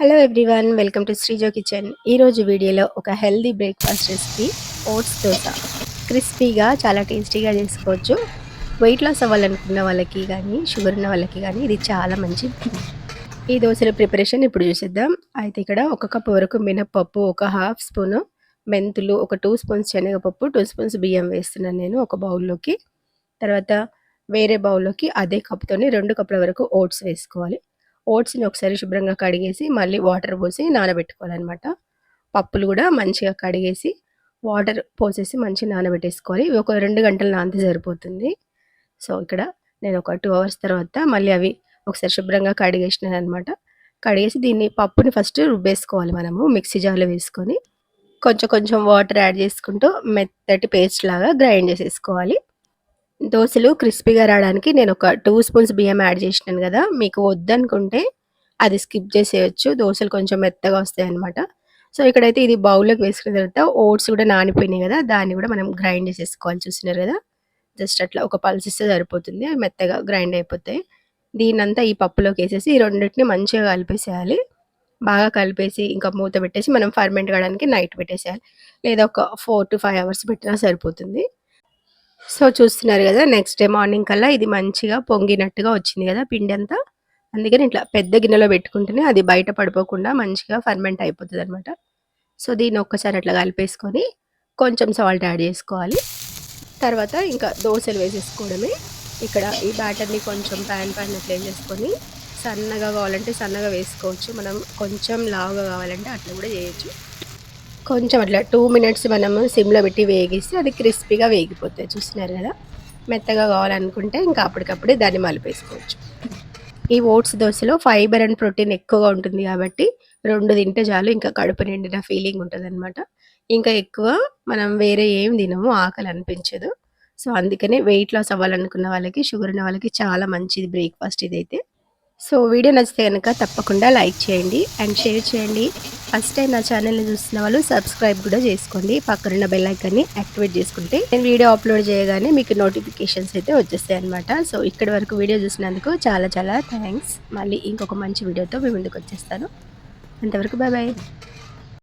Hello everyone welcome to Sreejo kitchen ఈరోజు వీడియోలో ఒక healthy breakfast recipe oats dosa క్రిస్పీగా చాలా టేస్టీగా చేసుకోవచ్చు. వెయిట్ లాస్ అవ్వాలనుకున్న వాళ్ళకి కానీ షుగర్ ఉన్న వాళ్ళకి కానీ ఇది చాలా మంచి ఈ దోశల ప్రిపరేషన్ ఇప్పుడు చూసేద్దాం. అయితే ఇక్కడ ఒక కప్ వరకు మినప్పప్పు ఒక హాఫ్ స్పూన్ మెంతులు ఒక టూ స్పూన్స్ శనగపప్పు టూ స్పూన్స్ బియ్యం వేస్తున్నాను నేను ఒక బౌల్లోకి తర్వాత వేరే బౌల్లోకి అదే కప్తోని రెండు కప్పుల వరకు ఓట్స్ వేసుకోవాలి. ఓట్స్ని ఒకసారి శుభ్రంగా కడిగేసి మళ్ళీ వాటర్ పోసి నానబెట్టుకోవాలన్నమాట. పప్పులు కూడా మంచిగా కడిగేసి వాటర్ పోసేసి మంచిగా నానబెట్టేసుకోవాలి. ఇవి ఒక రెండు గంటలు నానితే సరిపోతుంది. సో ఇక్కడ నేను ఒక టూ అవర్స్ తర్వాత మళ్ళీ అవి ఒకసారి శుభ్రంగా కడిగేసినాను అనమాట కడిగేసి దీన్ని పప్పుని ఫస్ట్ రుబ్బేసుకోవాలి మనము మిక్సీ జార్లో వేసుకొని. కొంచెం కొంచెం వాటర్ యాడ్ చేసుకుంటూ మెత్తటి పేస్ట్ లాగా గ్రైండ్ చేసేసుకోవాలి. దోశలు క్రిస్పీగా రావడానికి నేను ఒక టూ స్పూన్స్ బియ్యం యాడ్ చేసినాను కదా మీకు వద్దనుకుంటే అది స్కిప్ చేసేయచ్చు. దోశలు కొంచెం మెత్తగా వస్తాయి అనమాట సో ఇక్కడైతే ఇది బౌల్లోకి వేసుకున్న తర్వాత ఓట్స్ కూడా నానిపోయినాయి కదా దాన్ని కూడా మనం గ్రైండ్ చేసేసుకోవాలి. చూసినారు కదా? జస్ట్ అట్లా ఒక పల్స్ ఇస్తే సరిపోతుంది. అవి మెత్తగా గ్రైండ్ అయిపోతాయి. దీన్నంతా ఈ పప్పులోకి వేసేసి ఈ రెండింటిని మంచిగా కలిపేసేయాలి. బాగా కలిపేసి ఇంకా మూత పెట్టేసి మనం ఫర్మెంట్ కావడానికి నైట్ పెట్టేసేయాలి. లేదా ఒక ఫోర్ టు ఫైవ్ అవర్స్ పెట్టినా సరిపోతుంది. సో చూస్తున్నారు కదా నెక్స్ట్ డే మార్నింగ్ కల్లా ఇది మంచిగా పొంగినట్టుగా వచ్చింది కదా పిండి అంతా అందుకని ఇట్లా పెద్ద గిన్నెలో పెట్టుకుంటేనే అది బయట పడిపోకుండా మంచిగా ఫర్మెంట్ అయిపోతుంది అనమాట సో దీన్ని ఒక్కసారి అట్లా కలిపేసుకొని కొంచెం సాల్ట్ యాడ్ చేసుకోవాలి. తర్వాత ఇంకా దోశలు వేసేసుకోవడమే. ఇక్కడ ఈ బ్యాటర్ని కొంచెం ప్యాన్ ప్యాన్ అట్లా వేసేసుకొని సన్నగా కావాలంటే సన్నగా వేసుకోవచ్చు. మనం కొంచెం లావుగా కావాలంటే అట్లా కూడా చేయొచ్చు. కొంచెం అట్లా టూ మినిట్స్ మనము సిమ్లో పెట్టి వేగిస్తే అది క్రిస్పీగా వేగిపోతాయి. చూసినారు కదా? మెత్తగా కావాలనుకుంటే ఇంకా అప్పటికప్పుడే దాన్ని మలిపేసుకోవచ్చు. ఈ ఓట్స్ దోశలో ఫైబర్ అండ్ ప్రోటీన్ ఎక్కువగా ఉంటుంది కాబట్టి రెండు తింటే చాలు ఇంకా కడుపు నిండిన ఫీలింగ్ ఉంటుంది అనమాట ఇంకా ఎక్కువ మనం వేరే ఏం తినము ఆకలి అనిపించదు. సో అందుకనే వెయిట్ లాస్ అవ్వాలనుకున్న వాళ్ళకి షుగర్ ఉన్న వాళ్ళకి చాలా మంచిది బ్రేక్ఫాస్ట్ ఇదైతే. సో వీడియో నచ్చితే కనుక తప్పకుండా లైక్ చేయండి అండ్ షేర్ చేయండి. ఫస్ట్ టైం నా ఛానల్ని చూస్తున్న వాళ్ళు సబ్స్క్రైబ్ కూడా చేసుకోండి. పక్కనున్న బెల్ ఐకాన్ని యాక్టివేట్ చేసుకుంటే నేను వీడియో అప్లోడ్ చేయగానే మీకు నోటిఫికేషన్స్ అయితే వచ్చేస్తాయి అనమాట సో ఇక్కడి వరకు వీడియో చూసినందుకు చాలా చాలా థ్యాంక్స్ మళ్ళీ ఇంకొక మంచి వీడియోతో మీ ముందుకు వచ్చేస్తాను. అంతవరకు బాయ్ బాయ్